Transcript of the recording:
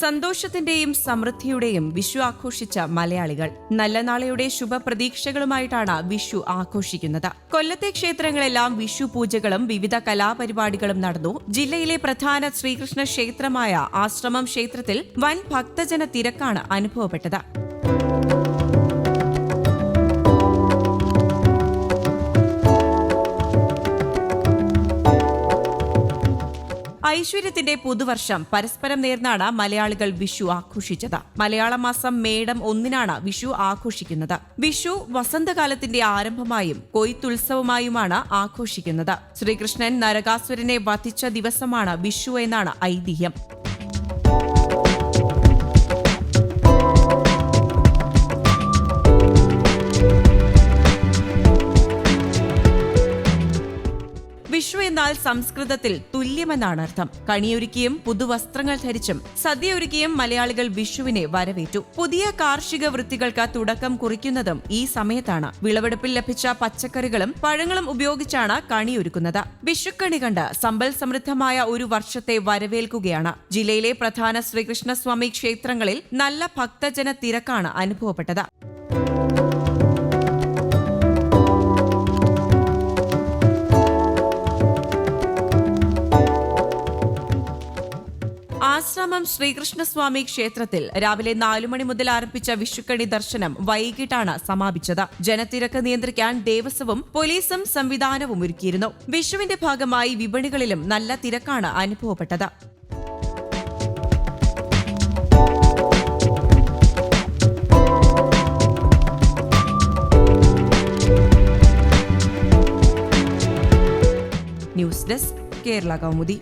സന്തോഷത്തിന്റെയും സമൃദ്ധിയുടെയും വിഷു ആഘോഷിച്ച മലയാളികൾ. നല്ല നാളെയുടെ ശുഭപ്രതീക്ഷകളുമായിട്ടാണ് വിഷു ആഘോഷിക്കുന്നത്. കൊല്ലത്തെ ക്ഷേത്രങ്ങളെല്ലാം വിഷു പൂജകളും വിവിധ കലാപരിപാടികളും നടന്നു. ജില്ലയിലെ പ്രധാന ശ്രീകൃഷ്ണ ക്ഷേത്രമായ ആശ്രമം ക്ഷേത്രത്തിൽ വൻ ഭക്തജന തിരക്കാണ് അനുഭവപ്പെട്ടത്. ഐശ്വര്യത്തിന്റെ പുതുവർഷം പരസ്പരം നേർന്നാണ് മലയാളികൾ വിഷു ആഘോഷിച്ചത്. മലയാള മാസം മേടം ഒന്നിനാണ് വിഷു ആഘോഷിക്കുന്നത്. വിഷു വസന്തകാലത്തിന്റെ ആരംഭമായും കൊയ്ത്തുത്സവമായുമാണ് ആഘോഷിക്കുന്നത്. ശ്രീകൃഷ്ണൻ നരകാസുരനെ വധിച്ച ദിവസമാണ് വിഷു എന്നാണ് ഐതിഹ്യം. വിഷു എന്നാൽ സംസ്കൃതത്തിൽ തുല്യമെന്നാണ് അർത്ഥം. കണിയൊരുക്കിയും പുതുവസ്ത്രങ്ങൾ ധരിച്ചും സദ്യയൊരുക്കിയും മലയാളികൾ വിഷുവിനെ വരവേറ്റു. പുതിയ കാർഷിക വൃത്തികൾക്ക് തുടക്കം കുറിക്കുന്നതും ഈ സമയത്താണ്. വിളവെടുപ്പിൽ ലഭിച്ച പച്ചക്കറികളും പഴങ്ങളും ഉപയോഗിച്ചാണ് കണിയൊരുക്കുന്നത്. വിഷുക്കണി കണ്ട് സമ്പൽ സമൃദ്ധമായ ഒരു വർഷത്തെ വരവേൽക്കുകയാണ്. ജില്ലയിലെ പ്രധാന ശ്രീകൃഷ്ണസ്വാമി ക്ഷേത്രങ്ങളിൽ നല്ല ഭക്തജന തിരക്കാണ് അനുഭവപ്പെട്ടത്. ആശ്രമം ശ്രീകൃഷ്ണസ്വാമി ക്ഷേത്രത്തിൽ രാവിലെ നാലു മണി മുതൽ ആരംഭിച്ച വിഷുക്കണി ദർശനം വൈകിട്ടാണ് സമാപിച്ചത്. ജനത്തിരക്ക് നിയന്ത്രിക്കാൻ ദേവസ്വവും പോലീസും സംവിധാനവും ഒരുക്കിയിരുന്നു. വിഷുവിന്റെ ഭാഗമായി വിപണികളിലും നല്ല തിരക്കാണ് അനുഭവപ്പെട്ടത്. News desk Kerala Kaumudi.